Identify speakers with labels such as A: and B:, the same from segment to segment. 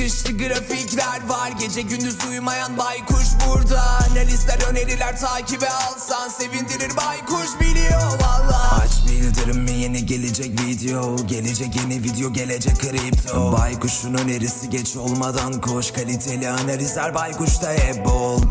A: Sıkıştı grafikler var. Gece gündüz uyumayan baykuş burada. Analizler öneriler takibe alsan Sevindirir baykuş biliyor valla Aç bildirimi yeni gelecek video? Gelecek yeni video gelecek kripto. Baykuşun önerisi geç olmadan koş. Kaliteli analizler baykuşta hep bol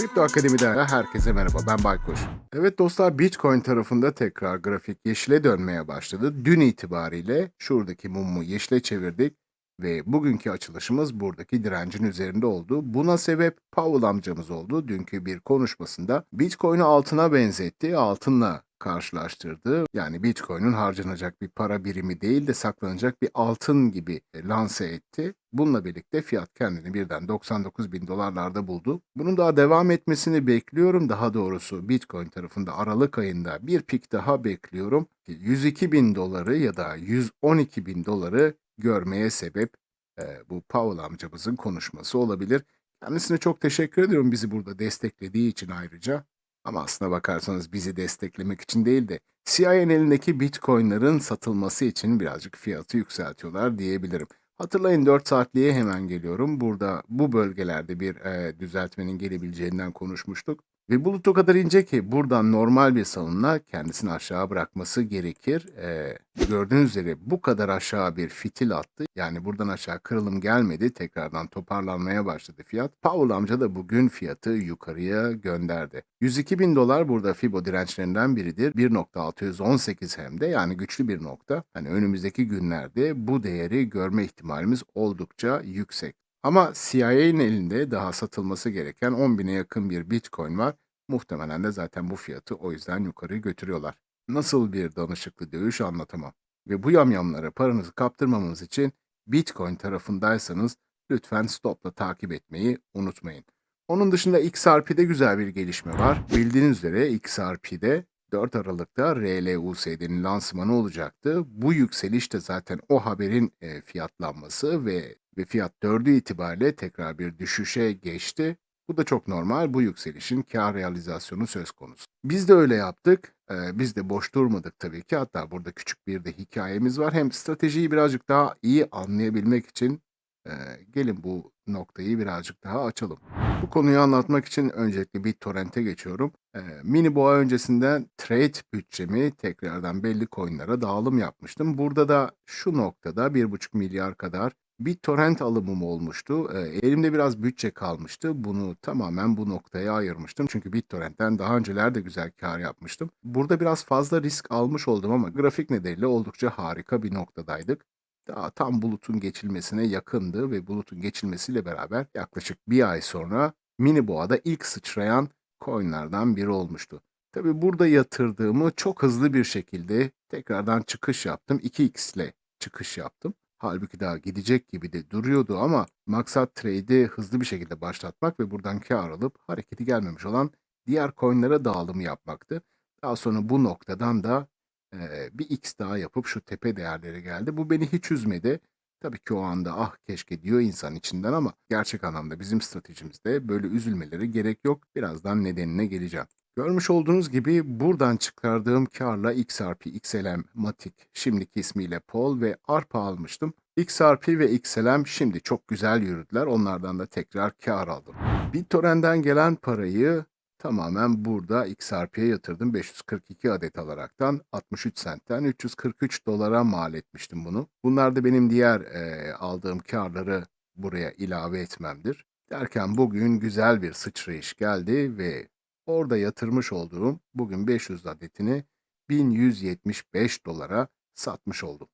B: Kripto Akademi'den herkese merhaba ben Baykuş. Evet dostlar Bitcoin tarafında tekrar grafik yeşile dönmeye başladı. Dün itibariyle şuradaki mumu yeşile çevirdik ve bugünkü açılışımız buradaki direncin üzerinde oldu. Buna sebep Powell amcamız oldu. Dünkü bir konuşmasında Bitcoin'i altına benzetti, altınla karşılaştırdı. Yani Bitcoin'in harcanacak bir para birimi değil de saklanacak bir altın gibi e, lanse etti. Bununla birlikte fiyat kendini birden 99 bin dolarlarda buldu. Bunun daha devam etmesini bekliyorum. Daha doğrusu Bitcoin tarafında Aralık ayında bir pik daha bekliyorum. 102 bin doları ya da 112 bin doları görmeye sebep e, bu Powell amcamızın konuşması olabilir. Kendisine çok teşekkür ediyorum bizi burada desteklediği için ayrıca. Ama aslına bakarsanız bizi desteklemek için değil de CIA'nin elindeki bitcoinların satılması için birazcık fiyatı yükseltiyorlar diyebilirim. Hatırlayın 4 saatliğe hemen geliyorum. Burada bu bölgelerde bir e, düzeltmenin gelebileceğinden konuşmuştuk. Ve bulut o kadar ince ki buradan normal bir salınla kendisini aşağı bırakması gerekir. E, gördüğünüz üzere bu kadar aşağı bir fitil attı. Yani buradan aşağı kırılım gelmedi. Tekrardan toparlanmaya başladı fiyat. Powell amca da bugün fiyatı yukarıya gönderdi. 102 bin dolar burada Fibo dirençlerinden biridir. 1.618 hem de yani güçlü bir nokta. Hani önümüzdeki günlerde bu değeri görme ihtimalimiz oldukça yüksek. Ama CIA'nin elinde daha satılması gereken 10 bine yakın bir Bitcoin var. Muhtemelen de zaten bu fiyatı o yüzden yukarı götürüyorlar. Nasıl bir danışıklı dövüş anlatamam. Ve bu yamyamlara paranızı kaptırmamamız için Bitcoin tarafındaysanız lütfen stopla takip etmeyi unutmayın. Onun dışında XRP'de güzel bir gelişme var. Bildiğiniz üzere XRP'de 4 Aralık'ta RLUSD'nin lansmanı olacaktı. Bu yükseliş de zaten o haberin e, fiyatlanması ve ve fiyat 4'ü itibariyle tekrar bir düşüşe geçti. Bu da çok normal. Bu yükselişin kar realizasyonu söz konusu. Biz de öyle yaptık. Ee, biz de boş durmadık tabii ki. Hatta burada küçük bir de hikayemiz var. Hem stratejiyi birazcık daha iyi anlayabilmek için e, gelin bu noktayı birazcık daha açalım. Bu konuyu anlatmak için öncelikle BitTorrent'e geçiyorum. E, mini boğa öncesinden trade bütçemi tekrardan belli coinlere dağılım yapmıştım. Burada da şu noktada 1,5 milyar kadar BitTorrent alımım olmuştu. E, elimde biraz bütçe kalmıştı. Bunu tamamen bu noktaya ayırmıştım. Çünkü BitTorrent'ten daha önceler de güzel kar yapmıştım. Burada biraz fazla risk almış oldum ama grafik nedeniyle oldukça harika bir noktadaydık daha tam bulutun geçilmesine yakındı ve bulutun geçilmesiyle beraber yaklaşık bir ay sonra mini boğada ilk sıçrayan coinlerden biri olmuştu. Tabi burada yatırdığımı çok hızlı bir şekilde tekrardan çıkış yaptım. 2x ile çıkış yaptım. Halbuki daha gidecek gibi de duruyordu ama maksat trade'i hızlı bir şekilde başlatmak ve buradan kar alıp hareketi gelmemiş olan diğer coinlere dağılım yapmaktı. Daha sonra bu noktadan da Eee, bir X daha yapıp şu tepe değerlere geldi. Bu beni hiç üzmedi. Tabii ki o anda ah keşke diyor insan içinden ama gerçek anlamda bizim stratejimizde böyle üzülmeleri gerek yok. Birazdan nedenine geleceğim. Görmüş olduğunuz gibi buradan çıkardığım karla XRP, XLM, Matic, şimdiki ismiyle Pol ve ARPA almıştım. XRP ve XLM şimdi çok güzel yürüdüler. Onlardan da tekrar kar aldım. BitTorrent'ten gelen parayı Tamamen burada XRP'ye yatırdım. 542 adet alaraktan 63 sentten 343 dolara mal etmiştim bunu. Bunlar da benim diğer e, aldığım karları buraya ilave etmemdir. Derken bugün güzel bir sıçrayış geldi ve orada yatırmış olduğum bugün 500 adetini 1175 dolara satmış oldum.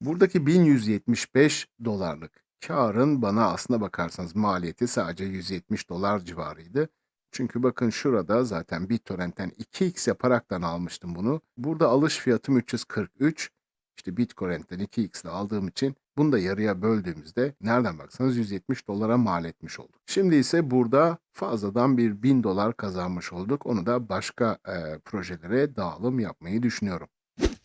B: Buradaki 1175 dolarlık karın bana aslına bakarsanız maliyeti sadece 170 dolar civarıydı. Çünkü bakın şurada zaten BitTorrent'ten 2x yaparaktan almıştım bunu. Burada alış fiyatım 343. İşte BitTorrent'ten 2x ile aldığım için bunu da yarıya böldüğümüzde nereden baksanız 170 dolara mal etmiş olduk. Şimdi ise burada fazladan bir 1000 dolar kazanmış olduk. Onu da başka e, projelere dağılım yapmayı düşünüyorum.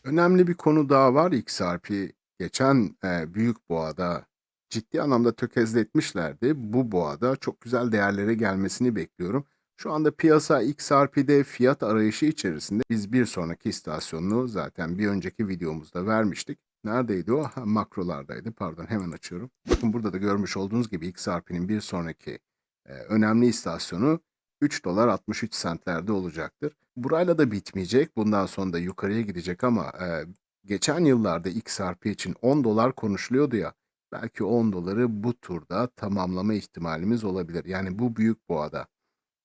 B: Önemli bir konu daha var. XRP geçen e, büyük boğada ciddi anlamda tökezletmişlerdi. Bu boğada çok güzel değerlere gelmesini bekliyorum. Şu anda piyasa XRP'de fiyat arayışı içerisinde. Biz bir sonraki istasyonunu zaten bir önceki videomuzda vermiştik. Neredeydi o? Ha, makrolardaydı. Pardon hemen açıyorum. Bakın burada da görmüş olduğunuz gibi XRP'nin bir sonraki e, önemli istasyonu 3 dolar 63 centlerde olacaktır. Burayla da bitmeyecek. Bundan sonra da yukarıya gidecek ama e, geçen yıllarda XRP için 10 dolar konuşuluyordu ya. Belki 10 doları bu turda tamamlama ihtimalimiz olabilir. Yani bu büyük boğada.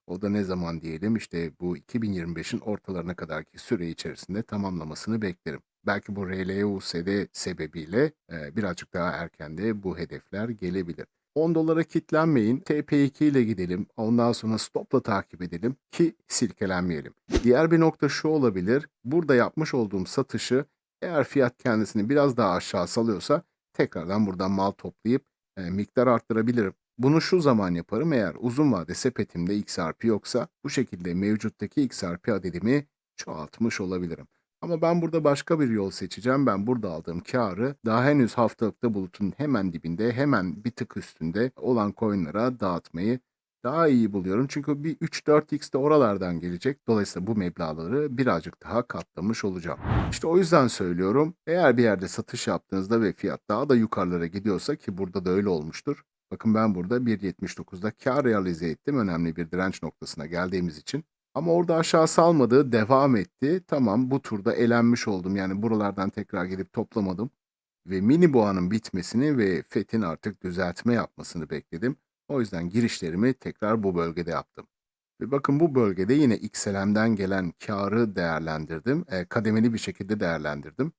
B: O da ne zaman diyelim işte bu 2025'in ortalarına kadarki süre içerisinde tamamlamasını beklerim. Belki bu RLUSD sebebiyle e, birazcık daha erken de bu hedefler gelebilir. 10 dolara kitlenmeyin. TP2 ile gidelim. Ondan sonra stopla takip edelim ki silkelenmeyelim. Diğer bir nokta şu olabilir. Burada yapmış olduğum satışı eğer fiyat kendisini biraz daha aşağı salıyorsa tekrardan buradan mal toplayıp e, miktar arttırabilirim. Bunu şu zaman yaparım eğer uzun vade sepetimde XRP yoksa bu şekilde mevcuttaki XRP adedimi çoğaltmış olabilirim. Ama ben burada başka bir yol seçeceğim. Ben burada aldığım karı daha henüz haftalıkta bulutun hemen dibinde hemen bir tık üstünde olan coinlara dağıtmayı daha iyi buluyorum. Çünkü bir 3-4x de oralardan gelecek. Dolayısıyla bu meblağları birazcık daha katlamış olacağım. İşte o yüzden söylüyorum. Eğer bir yerde satış yaptığınızda ve fiyat daha da yukarılara gidiyorsa ki burada da öyle olmuştur. Bakın ben burada 1.79'da kar realize ettim. Önemli bir direnç noktasına geldiğimiz için. Ama orada aşağı salmadı, devam etti. Tamam bu turda elenmiş oldum. Yani buralardan tekrar gelip toplamadım. Ve mini boğanın bitmesini ve FET'in artık düzeltme yapmasını bekledim. O yüzden girişlerimi tekrar bu bölgede yaptım. Ve bakın bu bölgede yine XLM'den gelen karı değerlendirdim. E, kademeli bir şekilde değerlendirdim.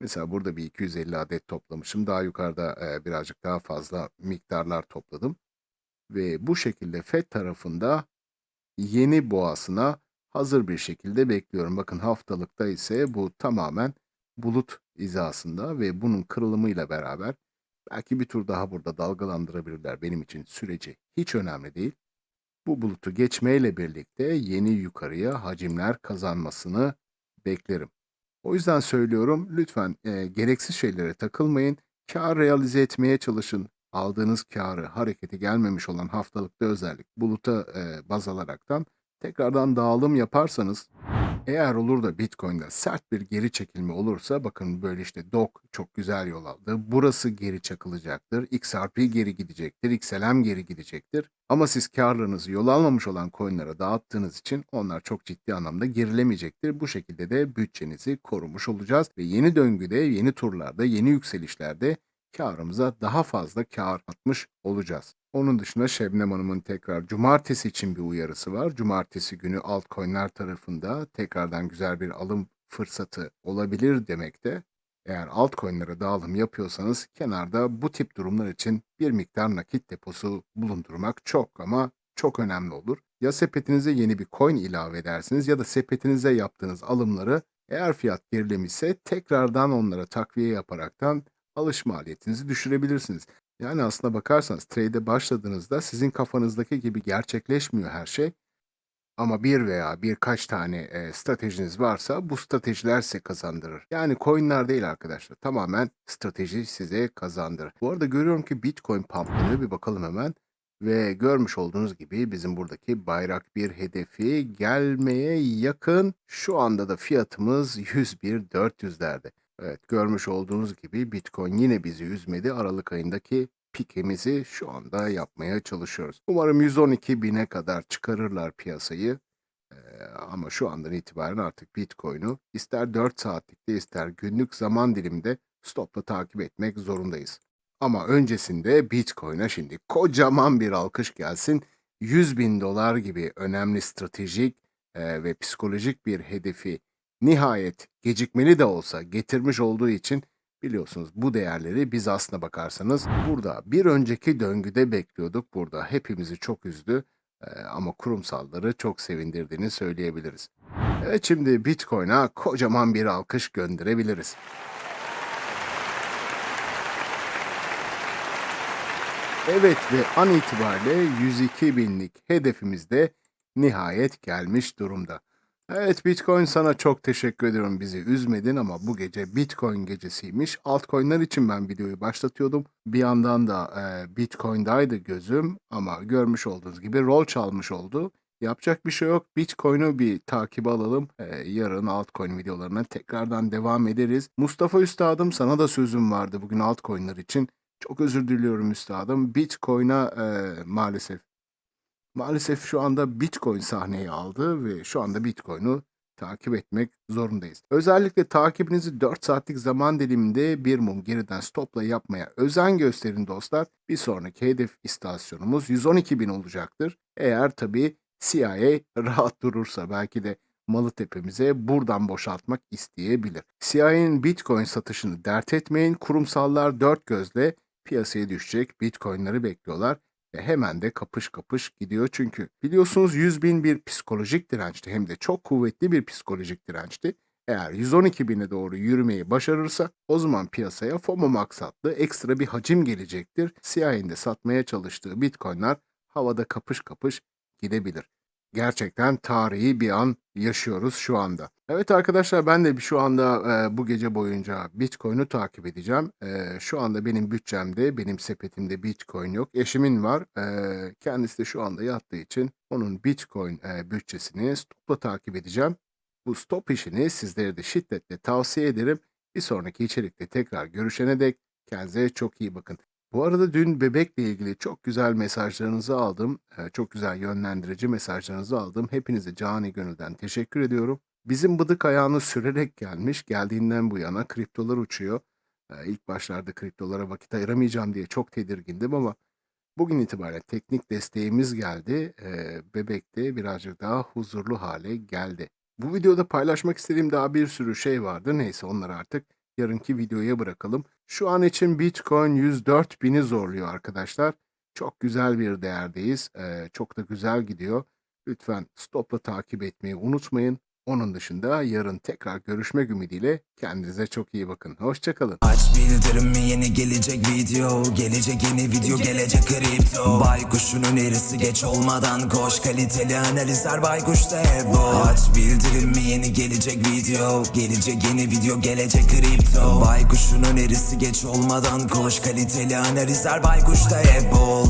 B: Mesela burada bir 250 adet toplamışım. Daha yukarıda e, birazcık daha fazla miktarlar topladım. Ve bu şekilde FED tarafında yeni boğasına hazır bir şekilde bekliyorum. Bakın haftalıkta ise bu tamamen bulut hizasında ve bunun kırılımıyla beraber belki bir tur daha burada dalgalandırabilirler. Benim için süreci hiç önemli değil. Bu bulutu geçmeyle birlikte yeni yukarıya hacimler kazanmasını beklerim. O yüzden söylüyorum lütfen e, gereksiz şeylere takılmayın. Kar realize etmeye çalışın. Aldığınız karı hareketi gelmemiş olan haftalıkta özellik buluta e, baz alaraktan tekrardan dağılım yaparsanız eğer olur da Bitcoin'de sert bir geri çekilme olursa bakın böyle işte DOG çok güzel yol aldı. Burası geri çakılacaktır. XRP geri gidecektir. XLM geri gidecektir. Ama siz karlarınızı yol almamış olan coinlere dağıttığınız için onlar çok ciddi anlamda gerilemeyecektir. Bu şekilde de bütçenizi korumuş olacağız ve yeni döngüde, yeni turlarda, yeni yükselişlerde karımıza daha fazla kar atmış olacağız. Onun dışında Şebnem Hanım'ın tekrar cumartesi için bir uyarısı var. Cumartesi günü altcoin'ler tarafında tekrardan güzel bir alım fırsatı olabilir demekte. Eğer altcoin'lere dağılım yapıyorsanız kenarda bu tip durumlar için bir miktar nakit deposu bulundurmak çok ama çok önemli olur. Ya sepetinize yeni bir coin ilave edersiniz ya da sepetinize yaptığınız alımları eğer fiyat gerilemişse tekrardan onlara takviye yaparaktan alış maliyetinizi düşürebilirsiniz. Yani aslına bakarsanız trade'e başladığınızda sizin kafanızdaki gibi gerçekleşmiyor her şey. Ama bir veya birkaç tane e, stratejiniz varsa bu stratejiler size kazandırır. Yani coinler değil arkadaşlar. Tamamen strateji size kazandırır. Bu arada görüyorum ki Bitcoin pumplanıyor. Bir bakalım hemen. Ve görmüş olduğunuz gibi bizim buradaki bayrak bir hedefi gelmeye yakın. Şu anda da fiyatımız 101.400'lerde. Evet görmüş olduğunuz gibi Bitcoin yine bizi üzmedi. Aralık ayındaki pikimizi şu anda yapmaya çalışıyoruz. Umarım 112 bine kadar çıkarırlar piyasayı. Ee, ama şu andan itibaren artık Bitcoin'u ister 4 saatlikte ister günlük zaman diliminde stopla takip etmek zorundayız. Ama öncesinde Bitcoin'e şimdi kocaman bir alkış gelsin. 100 bin dolar gibi önemli stratejik e, ve psikolojik bir hedefi nihayet gecikmeli de olsa getirmiş olduğu için biliyorsunuz bu değerleri biz aslına bakarsanız burada bir önceki döngüde bekliyorduk. Burada hepimizi çok üzdü ama kurumsalları çok sevindirdiğini söyleyebiliriz. Evet şimdi Bitcoin'a kocaman bir alkış gönderebiliriz. Evet ve an itibariyle 102 binlik hedefimiz de nihayet gelmiş durumda. Evet Bitcoin sana çok teşekkür ediyorum bizi üzmedin ama bu gece Bitcoin gecesiymiş. Altcoin'ler için ben videoyu başlatıyordum. Bir yandan da e, Bitcoin'daydı gözüm ama görmüş olduğunuz gibi rol çalmış oldu. Yapacak bir şey yok. Bitcoin'u bir takibe alalım. Ee, yarın altcoin videolarına tekrardan devam ederiz. Mustafa Üstadım sana da sözüm vardı bugün altcoin'ler için. Çok özür diliyorum üstadım. Bitcoin'a e, maalesef maalesef şu anda Bitcoin sahneyi aldı ve şu anda Bitcoin'u takip etmek zorundayız. Özellikle takibinizi 4 saatlik zaman diliminde bir mum geriden stopla yapmaya özen gösterin dostlar. Bir sonraki hedef istasyonumuz 112 bin olacaktır. Eğer tabii CIA rahat durursa belki de malı tepemize buradan boşaltmak isteyebilir. CIA'nin Bitcoin satışını dert etmeyin. Kurumsallar dört gözle piyasaya düşecek Bitcoin'leri bekliyorlar ve hemen de kapış kapış gidiyor çünkü. Biliyorsunuz 100 bin bir psikolojik dirençti hem de çok kuvvetli bir psikolojik dirençti. Eğer 112 bine doğru yürümeyi başarırsa o zaman piyasaya FOMO maksatlı ekstra bir hacim gelecektir. CIA'nin de satmaya çalıştığı Bitcoin'ler havada kapış kapış gidebilir. Gerçekten tarihi bir an yaşıyoruz şu anda. Evet arkadaşlar ben de şu anda e, bu gece boyunca Bitcoin'u takip edeceğim. E, şu anda benim bütçemde, benim sepetimde Bitcoin yok. Eşimin var. E, kendisi de şu anda yattığı için onun Bitcoin e, bütçesini stopla takip edeceğim. Bu stop işini sizlere de şiddetle tavsiye ederim. Bir sonraki içerikte tekrar görüşene dek kendinize çok iyi bakın. Bu arada dün bebekle ilgili çok güzel mesajlarınızı aldım. Çok güzel yönlendirici mesajlarınızı aldım. Hepinize cani gönülden teşekkür ediyorum. Bizim bıdık ayağını sürerek gelmiş. Geldiğinden bu yana kriptolar uçuyor. İlk başlarda kriptolara vakit ayıramayacağım diye çok tedirgindim ama bugün itibariyle teknik desteğimiz geldi. Bebek de birazcık daha huzurlu hale geldi. Bu videoda paylaşmak istediğim daha bir sürü şey vardı. Neyse onları artık yarınki videoya bırakalım. Şu an için Bitcoin 104 bini zorluyor arkadaşlar. Çok güzel bir değerdeyiz. Ee, çok da güzel gidiyor. Lütfen stopla takip etmeyi unutmayın. Onun dışında yarın tekrar görüşmek ümidiyle kendinize çok iyi bakın. Hoşçakalın.
A: Aç bildirimi yeni gelecek video? Gelecek yeni video gelecek kripto. Baykuş'un önerisi geç olmadan koş. Kaliteli analizler Baykuş'ta hep bu Aç bildirimi yeni gelecek video? Gelecek yeni video gelecek kripto. Baykuş'un önerisi geç olmadan koş. Kaliteli analizler Baykuş'ta hep bol